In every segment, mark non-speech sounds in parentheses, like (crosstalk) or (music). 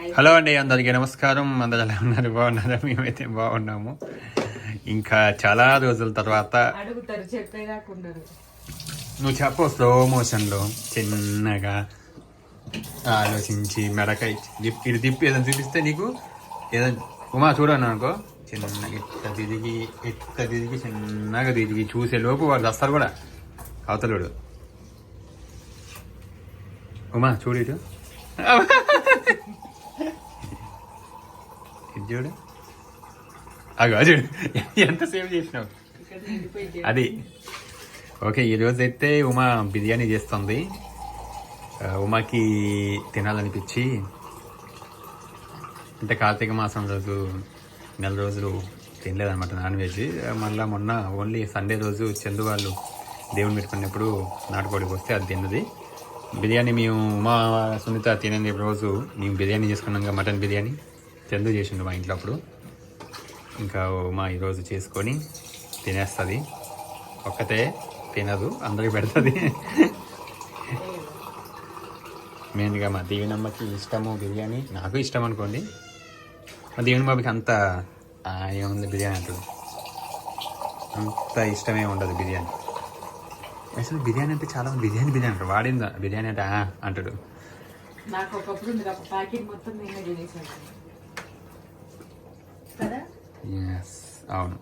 Hello అండి అందరికీ నమస్కారం. అందరు ఎలా ఉన్నారు? బాగున్నారా? మేమైతే బాగున్నాము. ఇంకా చాలా రోజుల తర్వాత అడుగుతారు నువ్వు చెప్పు స్లో మోషన్లో చిన్నగా ఆలోచించి మెడకాయ తిప్పి ఇటు తిప్పి ఏదైనా చూపిస్తే నీకు? ఏదైనా ఉమా చూడను అనుకో. చిన్నగా ఇట్ట తిరిగి ఇట్ట తిరిగి చిన్నగా తిరిగి చూసే లోపు వాడు వస్తారు కూడా. అవతలుడు. ఉమా చూడు ఇటు ఇది చూడు అగో చూడు ఎంత సేవ్ చేసినావు? అది. ఓకే ఈరోజు అయితే ఉమా బిర్యానీ చేస్తుంది. ఉమాకి తినాలనిపించి అంటే కార్తీక మాసం రోజు నెల రోజులు తినలేదన్నమాట నాన్ వెజ్. మళ్ళీ మొన్న ఓన్లీ సండే రోజు చందు వాళ్ళు దేవుని పెట్టుకున్నప్పుడు నాటుకోడికి వస్తే అది తిన్నది. బిర్యానీ మేము ఉమా సునీత తినని రోజు మేము బిర్యానీ చేసుకున్నాం మటన్ బిర్యానీ. చందు చేసిండు మా ఇంట్లో అప్పుడు. ఇంకా మా ఈరోజు చేసుకొని తినేస్తుంది. ఒక్కతే తినదు అందరికి పెడుతుంది. మెయిన్గా మా దీవెనమ్మకి ఇష్టము బిర్యానీ. నాకు ఇష్టం అనుకోండి. మా దీవెన బాబుకి అంత ఏముంది బిర్యానీ అంటుంది. అంత ఇష్టమే ఉండదు బిర్యానీ. అసలు బిర్యానీ అంటే చాలా బిర్యానీ బిర్యానీ అంటారు. వాడిందా? బిర్యానీ అంటే అంటాడు. నాకు ఒకప్పుడు ప్యాకెట్ మొత్తం నేనే తినేసాను ఎస్ అవును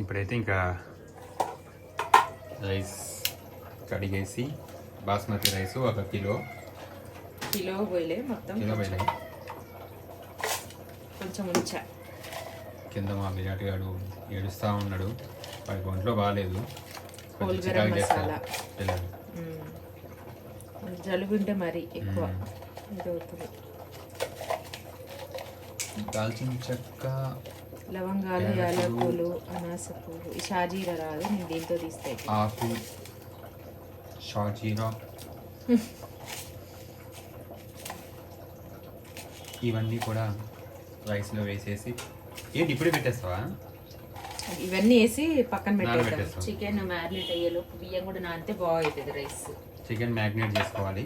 ఇప్పుడైతే ఇంకా రైస్ కడిగేసి బాస్మతి రైస్ ఒక కిలో. కిలో పోయలే మొత్తం కిలో వేలే కొంచెం ఉంచా. కింద మా విరాట్ గారు ఏడుస్తూ ఉన్నాడు. వాడికి ఒంట్లో బాగాలేదు కొంచెం హోల్ చికాకు గరం చేస్తాడు మసాలా. పిల్లలు మ్మ్. జలుబు ఉంటే మరి ఎక్కువ. ఇది అవుతుంది దాల్చిన చెక్క లవంగాలు యాలకులు. యాలకులు అనాస పువ్వు. ఈ షాజీరా రాదు నేను దీంతో తీస్తాయి ఆకు షాజీరా. ఇవన్నీ కూడా రైస్లో వేసేసి ఏంటి ఇప్పుడే పెట్టేస్తావా? ఇవన్నీ వేసి పక్కన పెట్టేద్దాం. నానబెట్టేస్తాం. చికెన్ మ్యారినేట్ అయ్యేలోపు బియ్యం కూడా నానితే బాగుంటుంది రైస్. చికెన్ మ్యాగ్నేట్ చేసుకోవాలి.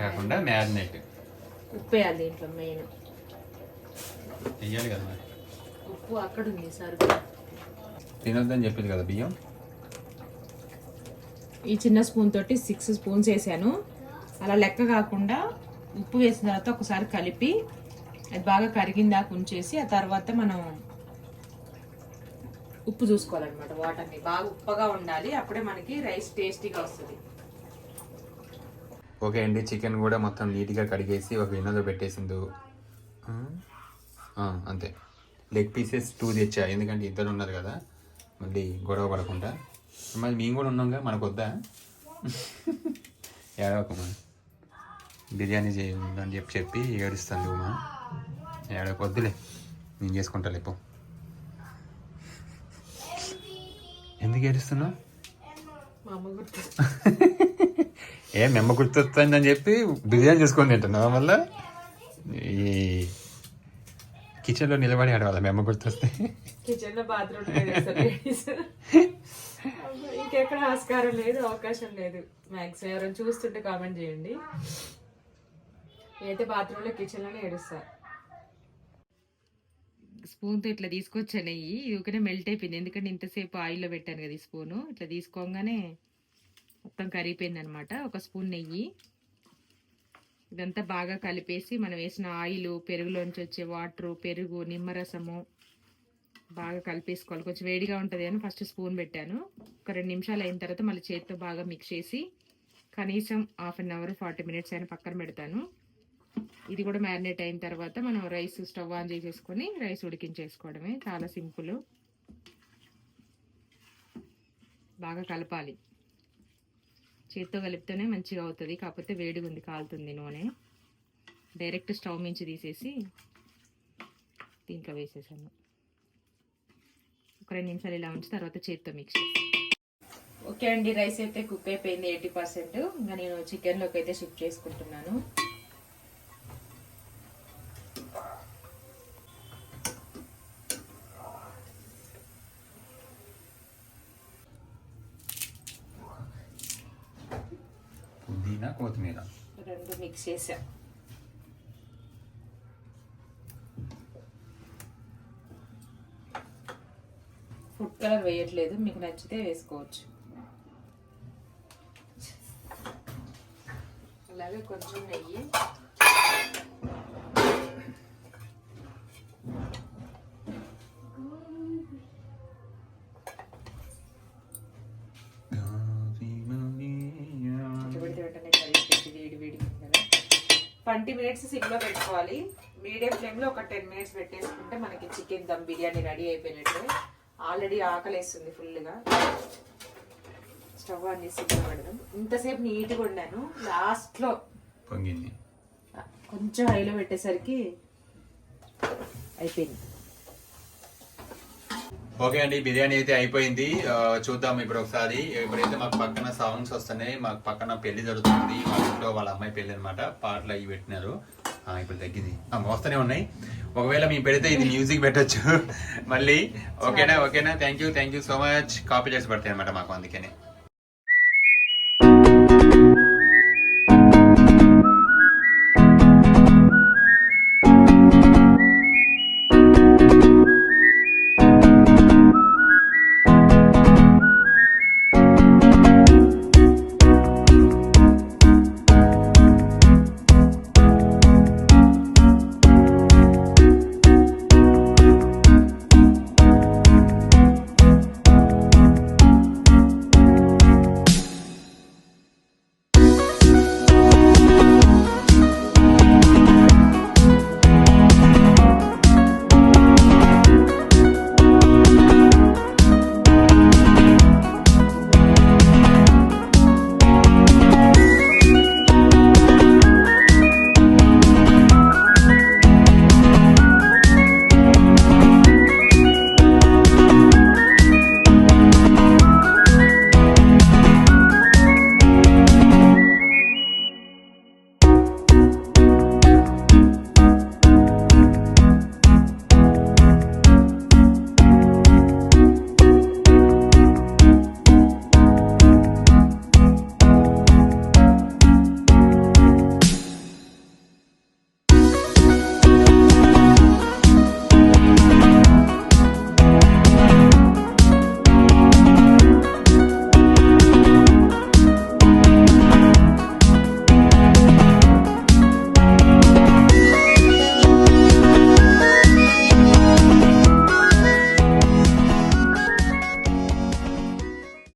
కాకుండా మ్యారినేట్. ఉప్పు వేయాలి దీంట్లో మెయిన్. వెయ్యాలి కదా ఉప్పు అక్కడ ఉంది సరుకు తినొద్దని చెప్పింది కదా బియ్యం? ఈ చిన్న స్పూన్ తోటి సిక్స్ స్పూన్స్ వేసాను. అలా లెక్క కాకుండా ఉప్పు వేసిన తర్వాత ఒకసారి కలిపి అది బాగా కరిగిందాక ఉంచేసి ఆ తర్వాత మనం ఉప్పు చూసుకోవాలన్నమాట వాటర్ని. బాగా ఉప్పగా ఉండాలి అప్పుడే మనకి రైస్ టేస్టీగా వస్తుంది. ఓకే అండి. చికెన్ కూడా మొత్తం నీట్గా కడిగేసి ఒక గిన్నెలో పెట్టేసిండు. ఆ, అంతే. లెగ్ పీసెస్ టూ తెచ్చా? ఎందుకంటే ఇద్దరు ఉన్నారు కదా. మళ్ళీ గొడవ పడకుండా. మరి మేము కూడా ఉన్నాంగా మనకు వద్దా (laughs) ఏడవకమా బిర్యానీ చేయండి అని చెప్పి చెప్పి ఏడుస్తాను ఉమా. ఏడవకు వద్దులే నేను చేసుకుంటా లేపు ఎందుకు ఏడుస్తున్నావు? మా (laughs) ఏ మెమ్మ గుర్తొస్తుందని చెప్పి బిర్యానీ చేసుకొని తింటున్నావా మళ్ళా? ఈ కిచెన్లో నిలబడి ఆడవాళ్ళ మెమ్మ గుర్తొస్తే. కిచెన్లో బాత్రూమ్ ఇంకెక్కడ ఆస్కారం లేదు అవకాశం లేదు. మ్యాక్సిమం ఎవరైనా చూస్తుంటే కామెంట్ చేయండి. అయితే బాత్రూమ్లో కిచెన్లోనే ఏడుస్తా. స్పూన్తో ఇట్లా తీసుకొచ్చా నెయ్యి ఇది ఒకనే మెల్ట్ అయిపోయింది. ఎందుకంటే ఇంతసేపు ఆయిల్లో పెట్టాను కదా ఈ స్పూను ఇట్లా తీసుకోగానే మొత్తం కరిగిపోయింది అనమాట ఒక స్పూన్ నెయ్యి. ఇదంతా బాగా కలిపేసి మనం వేసిన ఆయిల్ పెరుగులోంచి వచ్చే వాటరు పెరుగు నిమ్మరసము బాగా కలిపేసుకోవాలి. కొంచెం వేడిగా ఉంటుంది అని ఫస్ట్ స్పూన్ పెట్టాను. ఒక రెండు నిమిషాలు అయిన తర్వాత మళ్ళీ చేతితో బాగా మిక్స్ చేసి కనీసం half an hour forty minutes అయినా పక్కన పెడతాను. ఇది కూడా మ్యారినేట్ అయిన తర్వాత మనం రైస్ స్టవ్ ఆన్ చేసేసుకొని రైస్ ఉడికించేసుకోవడమే. చాలా సింపుల్. బాగా కలపాలి. చేత్తో కలిపితేనే మంచిగా అవుతుంది. కాకపోతే వేడిగా ఉంది కాలుతుంది నూనె. డైరెక్ట్ స్టవ్ మించి తీసేసి దీంట్లో వేసేసాను. ఒక రెండు నిమిషాలు ఇలా ఉంచి తర్వాత చేత్తో మిక్స్ ఓకే అండి రైస్ అయితే కుక్ అయిపోయింది ఎయిటీ పర్సెంట్. ఇంకా నేను చికెన్లోకి అయితే షిఫ్ట్ చేసుకుంటున్నాను. పుదీనా కొత్తిమీర? రెండు మిక్స్ చేసా. ఫుడ్ కలర్ వేయట్లేదు మీకు నచ్చితే వేసుకోవచ్చు. అలాగే కొంచెం నెయ్యి. ట్వంటీ మినిట్స్ సిమ్లో పెట్టుకోవాలి. మీడియం ఫ్లేమ్లో ఒక టెన్ మినిట్స్ పెట్టేసుకుంటే మనకి చికెన్ దమ్ బిర్యానీ రెడీ అయిపోయినట్టు. ఆల్రెడీ ఆకలేస్తుంది ఫుల్గా. స్టవ్ ఆన్ చేసి సిమ్లో పెడదాం. ఇంతసేపు నీట్గా వండాను. లాస్ట్లో కొంచెం హైలో పెట్టేసరికి అయిపోయింది. ఓకే అండి బిర్యానీ అయితే అయిపోయింది. చూద్దాం ఇప్పుడు ఒకసారి. ఇప్పుడైతే మాకు పక్కన సౌండ్స్ వస్తున్నాయి. మాకు పక్కన పెళ్ళి జరుగుతుంది. మా ఇంట్లో వాళ్ళ అమ్మాయి పెళ్ళి అనమాట పాటలు అవి పెట్టినారు. ఇప్పుడు తగ్గింది. వస్తూనే ఉన్నాయి. ఒకవేళ మేము పెడితే ఇది మ్యూజిక్ పెట్టొచ్చు. మళ్ళీ. ఓకేనా? ఓకేనా? Thank you thank you so much copy చేసి పెడతాయి అనమాట మాకు అందుకనే.